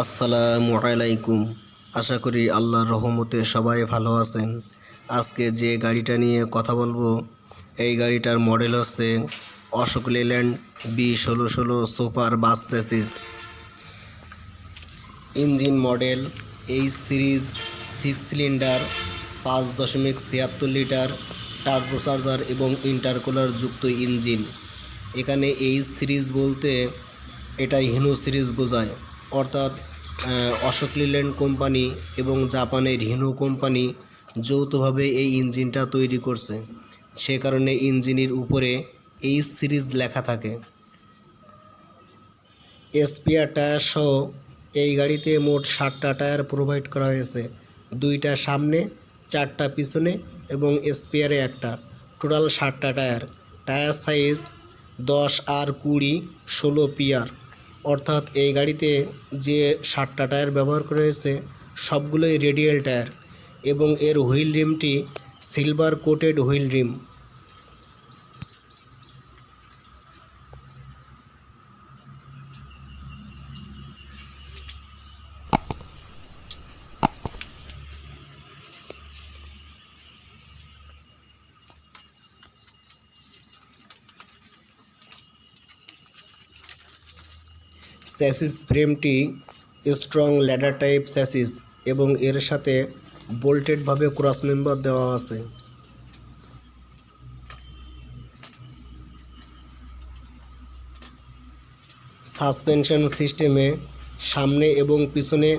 আসসালামু আলাইকুম। আশা করি আল্লাহর রহমতে সবাই ভালো আছেন। আজকে যে গাড়িটা নিয়ে কথা বলব, এই গাড়িটার মডেল হচ্ছে অশোক লেল্যান্ড বি ষোলো ষোলো super bus chassis. Engine model H series, six cylinder, পাঁচ দশমিক ছিয়াত্তর লিটার টার্বোচার্জার এবং ইন্টারকুলার যুক্ত ইঞ্জিন। এখানে এইচ সিরিজ বলতে এটা হিনো সিরিজ বোঝায়। অর্থাৎ অশোক লিল্যান্ড কোম্পানি এবং জাপানের হিনো কোম্পানি যৌথভাবে এই ইঞ্জিনটা তৈরি করছে। সে কারণে ইঞ্জিনের উপরে এইচ সিরিজ লেখা থাকে। এসপিআর টায়ার সহ এই গাড়িতে মোট ষাটটা টায়ার প্রোভাইড করা হয়েছে। দুইটা সামনে, চারটা পিছনে এবং এসপিআরে একটা। টোটাল ষাটটা টায়ার। টায়ার সাইজ দশ আর কুড়ি, ষোলো পিয়ার অর্থাৎ এই গাড়িতে যে সাতটা টায়ার ব্যবহার করা হয়েছে, সবগুলোই রেডিয়াল টায়ার এবং এর wheel রিমটি silver coated wheel rim. Chassis ফ্রেমটি স্ট্রং ল্যাডার টাইপ স্যাসিস এবং এর সাথে বোল্টেডভাবে ক্রস মেম্বার দেওয়া আছে। সাসপেনশন সিস্টেমে সামনে এবং পিছনে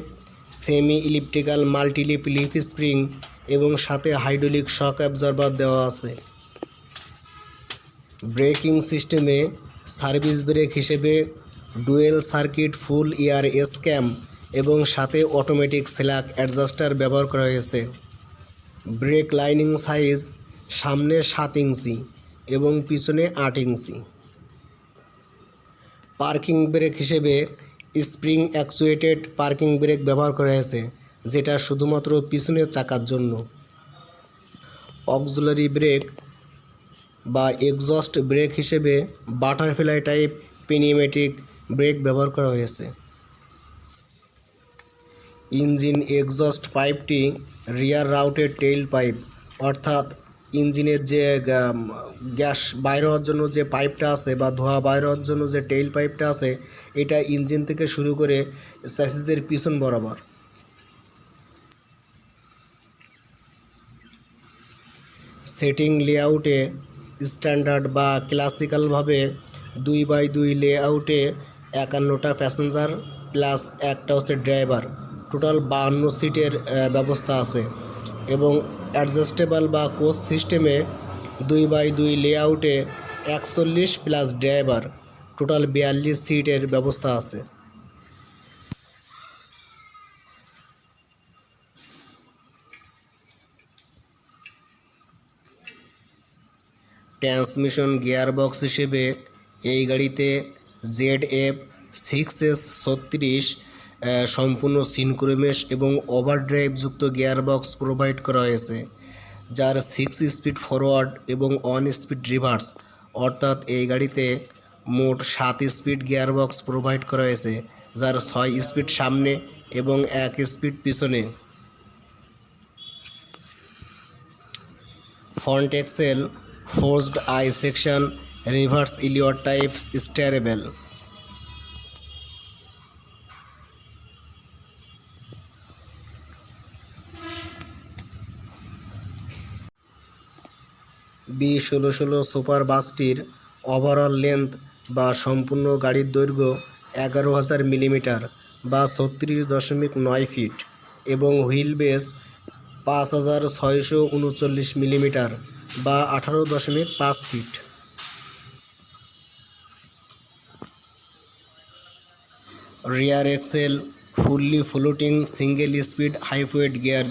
semi elliptical multileaf leaf spring এবং সাথে হাইড্রোলিক শক অ্যাবজর্বার দেওয়া আছে। ব্রেকিং সিস্টেমে সার্ভিস ব্রেক হিসেবে dual circuit full air S cam এবং সাথে অটোমেটিক স্ল্যাক অ্যাডজাস্টার ব্যবহার করা হয়েছে। ব্রেক লাইনিং সাইজ সামনে সাত ইঞ্চি এবং পিছনে আট ইঞ্চি। পার্কিং ব্রেক হিসেবে স্প্রিং অ্যাকচুয়েটেড পার্কিং ব্রেক ব্যবহার করা হয়েছে, যেটা শুধুমাত্র পিছনের চাকার জন্য। অক্সুলারি ব্রেক বা এক্সস্ট ব্রেক হিসেবে বাটারফ্লাই টাইপ, পেনিমেটিক ব্রেক ব্যবহার করা হয়েছে। ইঞ্জিন এক্সস্ট পাইপটি রিয়ার রাউটের টেইল পাইপ, অর্থাৎ ইঞ্জিনের যে গ্যাস বাইর হওয়ার জন্য যে পাইপটা আছে বা ধোঁয়া বাইর হওয়ার জন্য যে টেইল পাইপটা আছে, এটা ইঞ্জিন থেকে শুরু করে স্যাসিসের পিছন বরাবর। সেটিং লেআউটে স্ট্যান্ডার্ড বা ক্লাসিক্যালভাবে দুই বাই দুই লেআউটে একান্নটা প্যাসেঞ্জার প্লাস একটা হচ্ছে ড্রাইভার। টোটাল বাহান্ন সিটের ব্যবস্থা আছে এবং অ্যাডজাস্টেবল বা কোচ সিস্টেমে দুই বাই দুই লেআউটে একচল্লিশ প্লাস ড্রাইভার। টোটাল বিয়াল্লিশ সিটের ব্যবস্থা আছে। ট্রান্সমিশন গিয়ারবক্স হিসেবে এই গাড়িতে জেড এফ সিক্স এস ছত্রিশ সম্পূর্ণ সিনক্রোমেশ এবং ওভারড্রাইভ যুক্ত গিয়ারবক্স প্রোভাইড করা হয়েছে, যার সিক্স স্পিড ফরওয়ার্ড এবং ওয়ান স্পিড রিভার্স অর্থাৎ এই গাড়িতে মোট সাত স্পিড গিয়ারবক্স প্রোভাইড করা হয়েছে, যার ছয় স্পিড সামনে এবং এক স্পিড পিছনে। Front axle forged I section reverse Elliot types steerable B ষোলো ষোলো সুপার বাসটির ওভারঅল লেন্থ বা সম্পূর্ণ গাড়ির দৈর্ঘ্য এগারো হাজার মিলিমিটার বা ছত্রিশ দশমিক নয় ফিট এবং হুইল বেস পাঁচ হাজার ছয়শো উনচল্লিশ মিলিমিটার বা আঠারো দশমিক পাঁচ feet rear axle fully floating single speed hypoid gear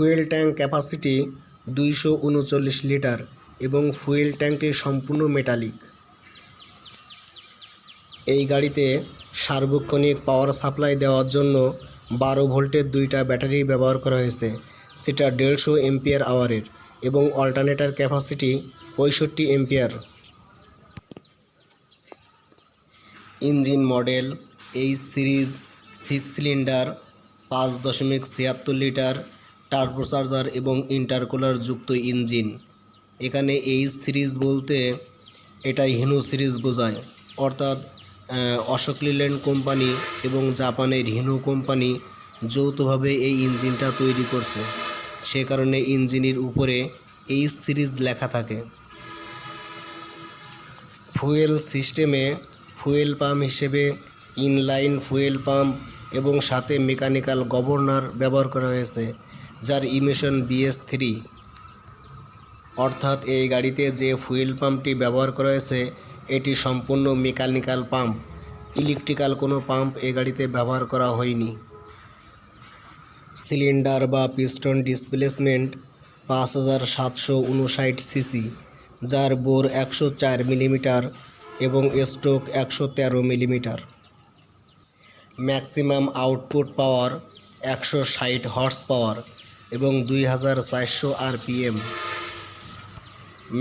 fuel tank capacity দুইশো উনচল্লিশ লিটার এবং ফুয়েল ট্যাঙ্কটি সম্পূর্ণ মেটালিক। এই গাড়িতে সার্বক্ষণিক পাওয়ার সাপ্লাই দেওয়ার জন্য বারো ভোল্টের দুইটা ব্যাটারি ব্যবহার করা হয়েছে, সেটা দেড়শো এমপিয়ার আওয়ারের এবং অল্টারনেটার ক্যাপাসিটি পঁয়ষট্টি ampere. Engine model H series, six cylinder, পাঁচ দশমিক ছিয়াত্তর লিটার টার্বোচার্জার এবং ইন্টারকুলার যুক্ত ইঞ্জিন। এখানে এইচ সিরিজ বলতে এটা হিনো সিরিজ বোঝায়। অর্থাৎ অশোক লিল্যান্ড কোম্পানি এবং জাপানের হিনো কোম্পানি যৌথভাবে এই ইঞ্জিনটা তৈরি করছে। সে কারণে ইঞ্জিনের উপরে এইচ সিরিজ লেখা থাকে। ফুয়েল সিস্টেমে ফুয়েল পাম্প হিসেবে ইনলাইন ফুয়েল পাম্প এবং সাথে মেকানিক্যাল গভর্নর ব্যবহার করা হয়েছে। যার ইমিশন বিএস থ্রি। অর্থাৎ এই গাড়িতে যে ফুয়েল পাম্পটি ব্যবহার করা হয়েছে, এটি সম্পূর্ণ মেকানিক্যাল পাম্প। ইলেকট্রিক্যাল কোনো পাম্প এই গাড়িতে ব্যবহার করা হয়নি। সিলিন্ডার বা পিস্টন ডিসপ্লেসমেন্ট পাঁচ হাজার সাতশো উনষাট সিসি, যার বোর একশো চার মিলিমিটার এবং স্ট্রোক একশো তেরো মিলিমিটার। ম্যাক্সিমাম আউটপুট পাওয়ার একশো ষাট হর্স পাওয়ার। এবং দুই হাজার চারশো আরপিএম।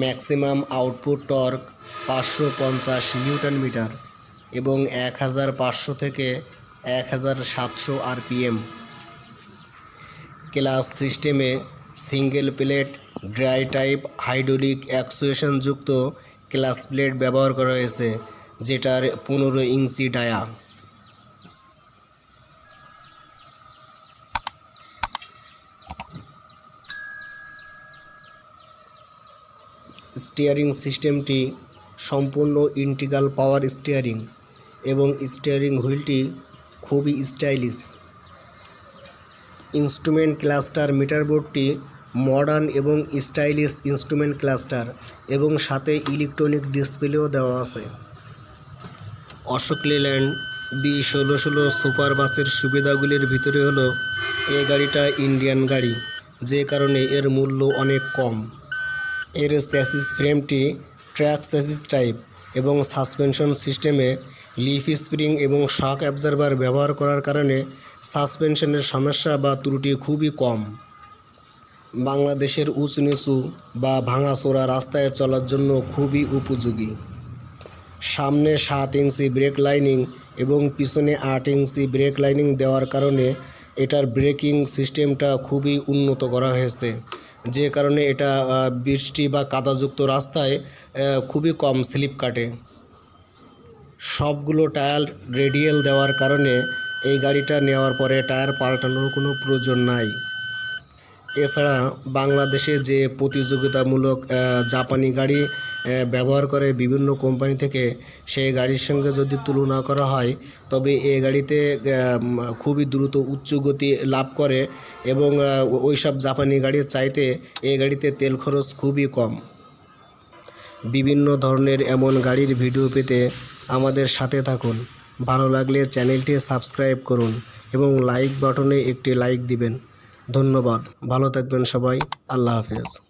ম্যাক্সিমাম আউটপুট টর্ক পাঁচশো পঞ্চাশ নিউটন মিটার এবং এক হাজার পাঁচশো থেকে এক হাজার সাতশো আরপিএম। ক্লাস সিস্টেমে single plate dry type hydraulic actuation যুক্ত ক্লাস প্লেট ব্যবহার করা হয়েছে, যেটার পনেরো ইঞ্চি ডায়া। স্টিয়ারিং সিস্টেমটি সম্পূর্ণ ইন্টিগ্রাল পাওয়ার স্টিয়ারিং এবং স্টিয়ারিং হুইলটি খুবই স্টাইলিশ ইনস্ট্রুমেন্ট ক্লাস্টার মিটার বোর্ডটি মডার্ন এবং স্টাইলিশ ইনস্ট্রুমেন্ট ক্লাস্টার এবং সাথে ইলেকট্রনিক ডিসপ্লেও দেওয়া আছে। অশোক লেল্যান্ড বি ষোলো ষোলো সুপার বাসের সুবিধাগুলির ভিতরে হলো এই গাড়িটা ইন্ডিয়ান গাড়ি, যে কারণে এর মূল্য অনেক কম। এর স্যাসিস ফ্রেমটি ট্র্যাক স্যাসিস টাইপ এবং সাসপেনশন সিস্টেমে লিফ স্প্রিং এবং শক অ্যাবজারভার ব্যবহার করার কারণে সাসপেনশনের সমস্যা বা ত্রুটি খুবই কম। বাংলাদেশের উঁচু নিচু বা ভাঙাচোরা রাস্তায় চলার জন্য খুবই উপযোগী। সামনে সাত ইঞ্চি ব্রেক লাইনিং এবং পিছনে আট ইঞ্চি ব্রেক লাইনিং দেওয়ার কারণে এটার ব্রেকিং সিস্টেমটা খুবই উন্নত করা হয়েছে। যে কারণে এটা বৃষ্টি বা কাদাযুক্ত রাস্তায় খুবই কম স্লিপ কাটে। সবগুলো টায়ার রেডিয়েল দেওয়ার কারণে এই গাড়িটা নেওয়ার পরে টায়ার পাল্টানোর কোনো প্রয়োজন নাই। এছাড়া বাংলাদেশে যে প্রতিযোগিতামূলক জাপানি গাড়ি ব্যবহার করে বিভিন্ন কোম্পানি থেকে সেই গাড়ির সঙ্গে যদি তুলনা করা হয়, তবে এই গাড়িতে খুবই দ্রুত উচ্চ গতি লাভ করে এবং ওই সব জাপানি গাড়ির চাইতে এ গাড়িতে তেল খরচ খুবই কম। বিভিন্ন ধরনের এমন গাড়ির ভিডিও পেতে আমাদের সাথে থাকুন। ভালো লাগলে চ্যানেলটি সাবস্ক্রাইব করুন এবং লাইক বাটনে একটি লাইক দিবেন। ধন্যবাদ। ভালো থাকবেন সবাই। আল্লাহ হাফেজ।